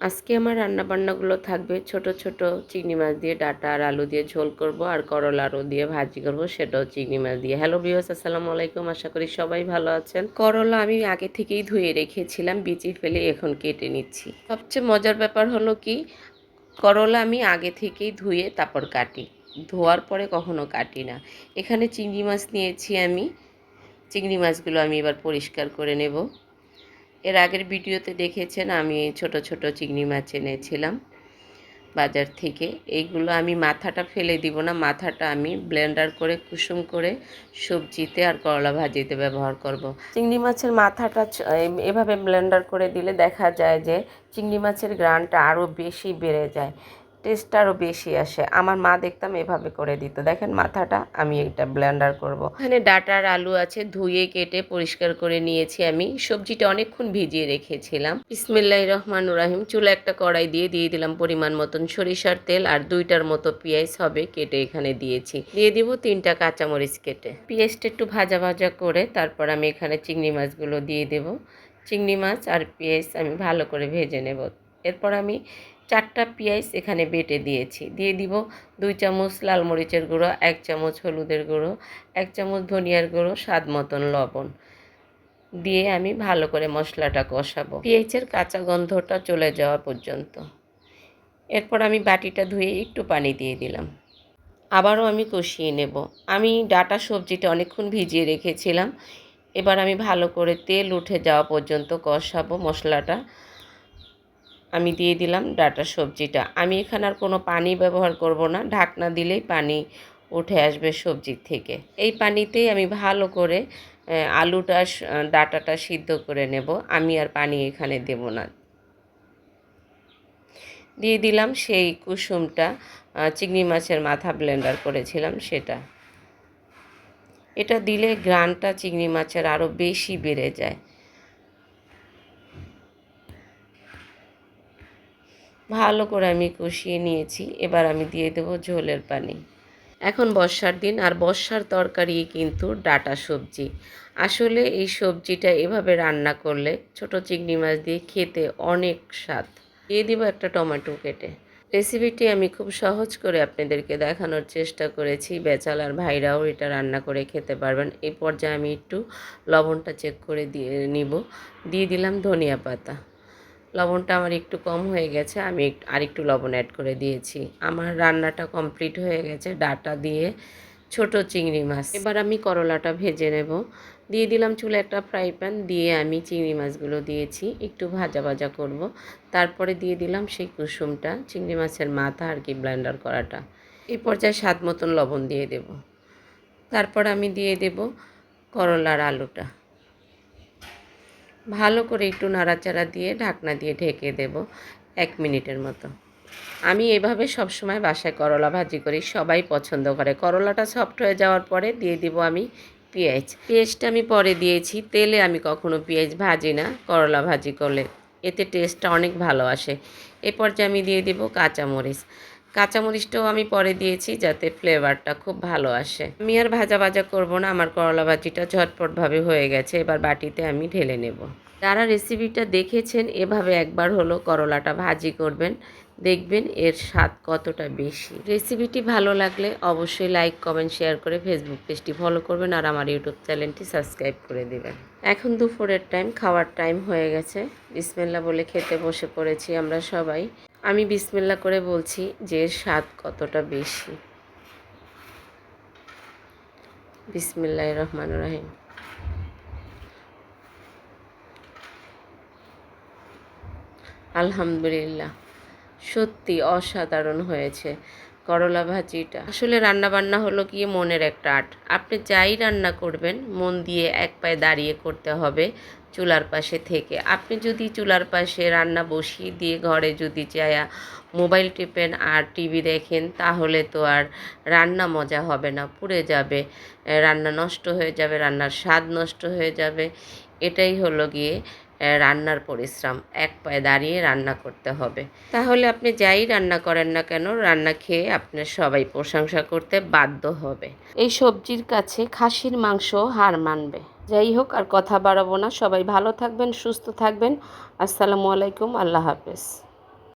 আজকে আমার রান্না রান্নাবান্নাগুলো থাকবে ছোট ছোট চিংড়ি মাছ দিয়ে ডাটা আর আলু দিয়ে ঝোল করব আর করলা আলু দিয়ে ভাজি করব, সেটাও চিংড়ি মাছ দিয়ে। হ্যালো বিয়স আসসালামু আলাইকুম। আশা করি সবাই ভালো আছেন। করলা আমি আগে থেকেই ধুয়ে রেখেছিলাম, বিচি ফেলে এখন কেটে নিচ্ছি। সবচেয়ে মজার ব্যাপার হলো কি, করলা আমি আগে থেকেই ধুয়ে তারপর কাটি। ধোয়ার পরে কখনো কাটি না। এখানে চিংড়ি মাছ নিয়েছি আমি। চিংড়ি মাছগুলো আমি এবার পরিষ্কার করে নেব। এর আগের ভিডিওতে দেখেছেন আমি ছোট ছোট চিংড়ি মাছ এনেছিলাম বাজার থেকে এইগুলো আমি মাথাটা ফেলে দিব না, মাথাটা আমি ব্লেন্ডার করে, কুসুম করে সবজিতে আর করলা ভাজিতে ব্যবহার করব। চিংড়ি মাছের মাথাটা এভাবে ব্লেন্ডার করে দিলে দেখা যায় যে চিংড়ি মাছের গ্রানটা আরও বেশি বেড়ে যায় টেস্টটা আরও বেশি আসে। আমার মা দেখতাম এভাবে করে দিত। দেখেন মাথাটা, আমি এটা ব্লেন্ডার করব। এখানে ডাটার আলু আছে, ধুয়ে কেটে পরিষ্কার করে নিয়েছি আমি। সবজিটা অনেকক্ষণ ভিজিয়ে রেখেছিলাম। ইসমিল্লাহ রহমান রাহিম, চুলা একটা কড়াই দিয়ে দিয়ে দিলাম পরিমাণ মতন সরিষার তেল আর দুইটার মতো পেঁয়াজ হবে কেটে এখানে দিয়েছি। দিয়ে দিব তিনটা কাঁচামরিচ কেটে। পেঁয়াজটা একটু ভাজা ভাজা করে তারপর আমি এখানে চিংড়ি মাছগুলো দিয়ে দেব। চিংড়ি মাছ আর পেঁয়াজ আমি ভালো করে ভেজে নেব। এরপর আমি চারটা পেঁয়াজ এখানে বেটে দিয়েছি। দিয়ে দিব দুই চামচ লাল মরিচের গুঁড়ো, এক চামচ হলুদের গুঁড়ো, এক চামচ ধনিয়ার গুঁড়ো, স্বাদ মতন লবণ। দিয়ে আমি ভালো করে মশলাটা কষাবো। পেঁয়াজের কাঁচা গন্ধটা চলে যাওয়া পর্যন্ত। এরপর আমি বাটিটা ধুয়ে একটু পানি দিয়ে দিলাম। আবারও আমি কষিয়ে নেব। আমি ডাটা সবজিটা অনেকক্ষণ ভিজিয়ে রেখেছিলাম। এবার আমি ভালো করে তেল উঠে যাওয়া পর্যন্ত কষাবো মশলাটা। আমি দিয়ে দিলাম ডাটা সবজিটা। আমি এখানে আর কোনো পানি ব্যবহার করব না। ঢাকনা দিলেই পানি উঠে আসবে সবজির থেকে। এই পানিতেই আমি ভালো করে আলুটা ডাটাটা সিদ্ধ করে নেব। আমি আর পানি এখানে দেব না। দিয়ে দিলাম সেই কুসুমটা চিংড়ি মাছের মাথা ব্লেন্ডার করেছিলাম সেটা। এটা দিলে গ্রানটা চিংড়ি মাছের আরও বেশি বেড়ে যায়। ভালো করে আমি কষিয়ে নিয়েছি। এবার আমি দিয়ে দেবো ঝোলের পানি। এখন বর্ষার দিন, আর বর্ষার তরকারি কিন্তু ডাটা সবজি। আসলে এই সবজিটা এভাবে রান্না করলে ছোট চিংড়ি মাছ দিয়ে খেতে অনেক স্বাদ। দিয়ে দিব একটা টমেটো কেটে। রেসিপিটি আমি খুব সহজ করে আপনাদেরকে দেখানোর চেষ্টা করেছি। বেচালার ভাইরাও এটা রান্না করে খেতে পারবেন। এই পর্যায়ে আমি একটু লবণটা চেক করে দিয়ে নিব। দিয়ে দিলাম ধনিয়া পাতা। লবণটা আমার একটু কম হয়ে গেছে, আমি আরেকটু লবণ অ্যাড করে দিয়েছি। আমার রান্নাটা কমপ্লিট হয়ে গেছে, ডাটা দিয়ে ছোট চিংড়ি মাছ। এবার আমি করলাটা ভেজে নেব। দিয়ে দিলাম চুলে একটা ফ্রাই প্যান দিয়ে আমি চিংড়ি মাছগুলো দিয়েছি, একটু ভাজা ভাজা করব। তারপরে দিয়ে দিলাম সেই কুসুমটা, চিংড়ি মাছের মাথা আর কি ব্লেন্ডার করাটা। এই পর্যায়ে স্বাদ মতন লবণ দিয়ে দেব। তারপর আমি দিয়ে দেব করলার আলুটা। ভালো করে একটু নাড়াচাড়া দিয়ে ঢাকনা দিয়ে ঢেকে দেব এক মিনিটের মতো। আমি এভাবে সবসময় বাসায় করলা ভাজি করি, সবাই পছন্দ করে। করলাটা সফট হয়ে যাওয়ার পরে দিয়ে দিব আমি পেঁয়াজ। পেঁয়াজটা আমি পরে দিয়েছি, তেলে আমি কখনো পেঁয়াজ ভাজি না, করলা ভাজি করলে। এতে টেস্টটা অনেক ভালো আসে। এ পর্যায়ে আমি দিয়ে দেবো কাঁচামরিচ। কাঁচামরিচটাও আমি পরে দিয়েছি যাতে ফ্লেভারটা খুব ভালো আসে। আমি আর ভাজা ভাজা করব না, আমার করলা ভাজিটা ঝটপটভাবে হয়ে গেছে, এবার বাটিতে আমি ঢেলে নেব। যারা রেসিপিটা দেখেছেন, এভাবে একবার হলো করলাটা ভাজি করবেন, দেখবেন এর স্বাদ কতটা বেশি। রেসিপিটি ভালো লাগলে অবশ্যই লাইক কমেন্ট শেয়ার করে ফেসবুক পেজটি ফলো করবেন আর আমার ইউটিউব চ্যানেলটি সাবস্ক্রাইব করে দেবেন। এখন দুপুরের টাইম খাওয়ার টাইম হয়ে গেছে। বিসমিল্লা বলে খেতে বসে পড়েছি আমরা সবাই। আমি বিসমিল্লা করে বলছি যে স্বাদ কতটা বেশি। বিসমিল্লাহ রহমান রাহিম। আলহামদুলিল্লাহ, সত্যি অসাধারণ হয়েছে করলা ভাজিটা। আসলে রান্না বান্না হলো কি মনের একটা আর্ট আপনি যাই রান্না করবেন, মন দিয়ে এক পায়ে দাঁড়িয়ে করতে হবে। চুলার পাশে থেকে। আপনি যদি চুলার পাশে রান্না বসিয়ে দিয়ে ঘরে যদি চায়া মোবাইল টিপেন আর টিভি দেখেন, তাহলে তো আর রান্না মজা হবে না, পুড়ে যাবে। রান্না নষ্ট হয়ে যাবে, রান্নার স্বাদ নষ্ট হয়ে যাবে। এটাই হলো গিয়ে রান্নার পরিশ্রম। এক পায়ে দাঁড়িয়ে রান্না করতে হবে। তাহলে আপনি যাই রান্না করেন না কেন, রান্না খেয়ে আপনার সবাই প্রশংসা করতে বাধ্য হবে। এই সবজির কাছে খাসির মাংস হার মানবে। যাই হোক, আর কথা বাড়াবো না। সবাই ভালো থাকবেন, সুস্থ থাকবেন। আসসালামু আলাইকুম, আল্লাহ হাফেজ।